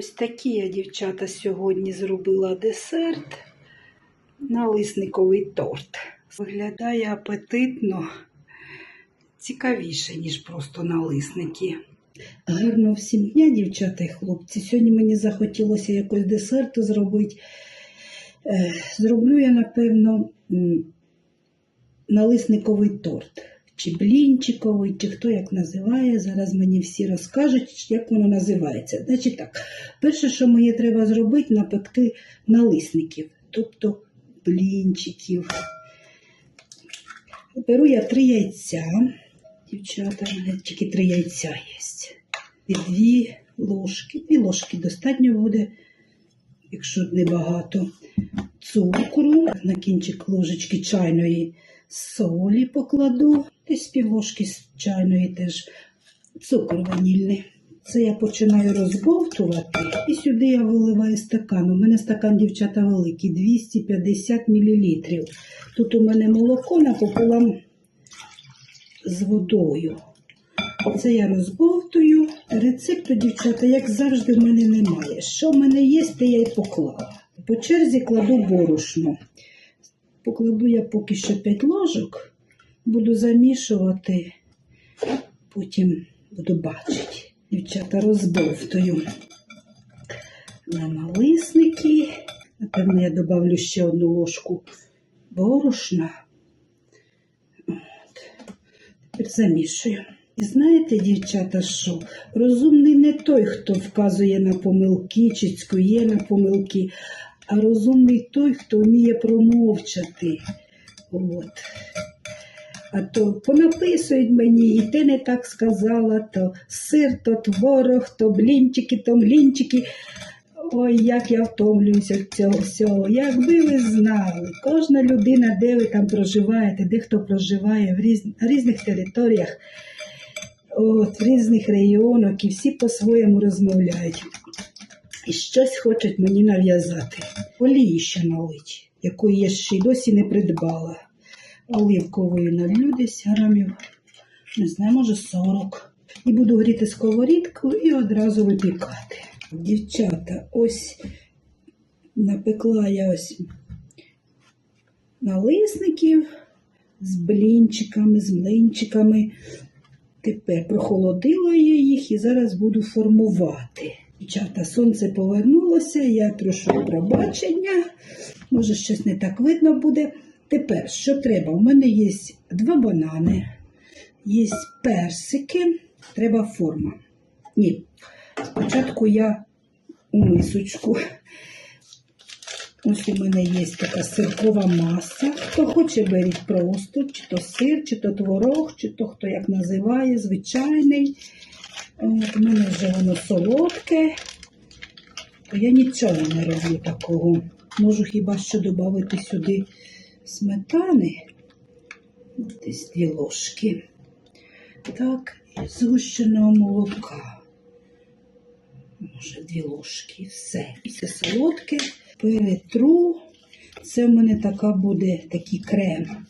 Ось такі я, дівчата, сьогодні зробила десерт. Налисниковий торт. Виглядає апетитно, цікавіше, ніж просто налисники. Гарного всім дня, дівчата і хлопці. Сьогодні мені захотілося якось десерту зробити. Е, Зроблю я, напевно, налисниковий торт. Чи блінчиковий, чи хто як називає. Зараз мені всі розкажуть, як воно називається. Значить так, перше, що мені треба зробити, напекти налисників, тобто блінчиків. Беру я три яйця. Дівчата, тільки три яйця є. І дві ложки. Дві ложки достатньо буде, якщо небагато. Цукру, на кінчик ложечки чайної солі покладу. Десь півложки з чайної теж цукор ванільний. Це я починаю розбовтувати і сюди я виливаю стакан. У мене стакан, дівчата, великий, 250 мл. Тут у мене молоко напополам з водою. Це я розбовтую. Рецепту, дівчата, як завжди, в мене немає. Що в мене є, те я й поклала. По черзі кладу борошно. Покладу я поки що 5 ложок, буду замішувати, потім буду бачити. Дівчата розбовтую на налисники. Напевно, я додавлю ще одну ложку борошна. От. Тепер замішую. І знаєте, дівчата, що розумний не той, хто вказує на помилки чи цькує на помилки, а розумний той, хто вміє промовчати. От. А то понаписують мені, і ти не так сказала, то сир, то творог, то блінчики, то млінчики. Ой, як я втомлююся від цього всього. Якби ви знали, кожна людина, де ви там проживаєте, де хто проживає в різ... різних територіях, от, в різних регіонах, і всі по-своєму розмовляють. І щось хочуть мені нав'язати. Олії ще налить, якої я ще й досі не придбала. Оливкової налью десь грамів, не знаю, може 40. І буду гріти сковорідку і одразу випікати. Дівчата, ось напекла я ось налисників з блінчиками, з млинчиками. Тепер прохолодила я їх і зараз буду формувати. Дівчата, сонце повернулося, я прошу пробачення. Може, щось не так видно буде. Тепер, що треба? У мене є два банани, є персики, треба форма. Ні, спочатку я у мисочку. Ось у мене є така сиркова маса. Хто хоче, беріть просто, чи то сир, чи то творог, чи то хто як називає, звичайний. От, у мене вже воно солодке, то я нічого не роблю такого. Можу хіба що додати сюди сметани, десь дві ложки. Так, згущеного молока. Може, дві ложки, все. І це солодке, перетру. Це в мене така буде такий крем.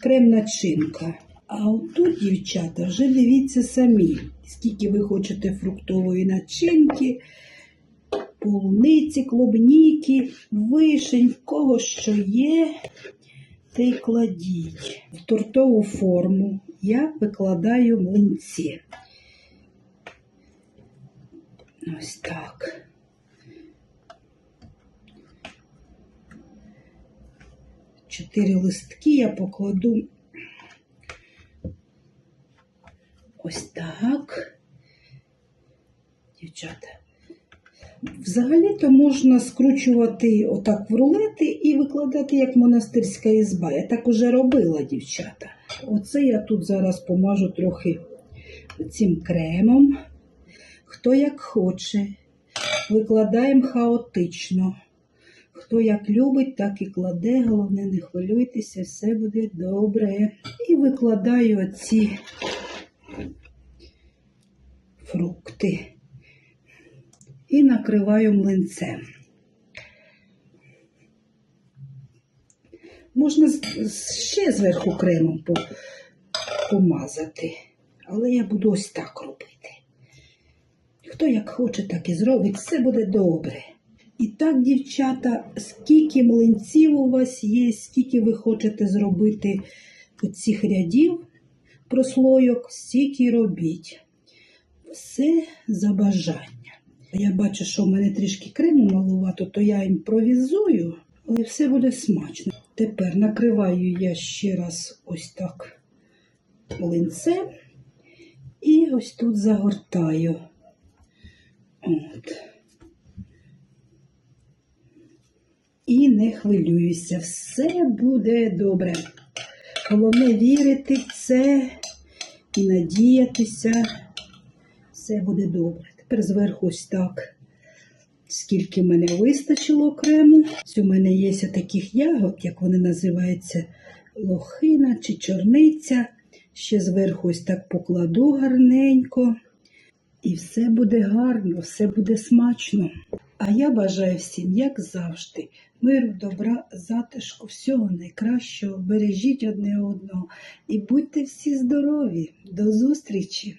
Крем-начинка. А отут, дівчата, вже дивіться самі, скільки ви хочете фруктової начинки, полуниці, клубніки, вишень, в кого що є, те й кладіть. В тортову форму я викладаю млинці. Ось так. Чотири листки я покладу ось так. Дівчата. Взагалі-то можна скручувати отак в рулети і викладати як монастирська ізба. Я так уже робила, дівчата. Оце я тут зараз помажу трохи цим кремом. Хто як хоче. Викладаємо хаотично. Хто як любить, так і кладе. Головне, не хвилюйтеся, все буде добре. І викладаю оці фрукти. І накриваю млинцем. Можна ще зверху кремом помазати, але я буду ось так робити. Хто як хоче, так і зробить, все буде добре. І так, дівчата, скільки млинців у вас є, скільки ви хочете зробити цих рядів прослойок, стільки робіть. Все за бажання. Я бачу, що в мене трішки крему малувато, то я імпровізую, але все буде смачно. Тепер накриваю я ще раз ось так млинцем і ось тут загортаю. От. І не хвилююся, все буде добре. Головне вірити в це і надіятися. Все буде добре. Тепер зверху ось так, скільки мене вистачило окремо. У мене є таких ягод, як вони називаються, лохина чи чорниця. Ще зверху ось так покладу гарненько. І все буде гарно, все буде смачно. А я бажаю всім, як завжди, миру, добра, затишку, всього найкращого. Бережіть одне одного і будьте всі здорові. До зустрічі!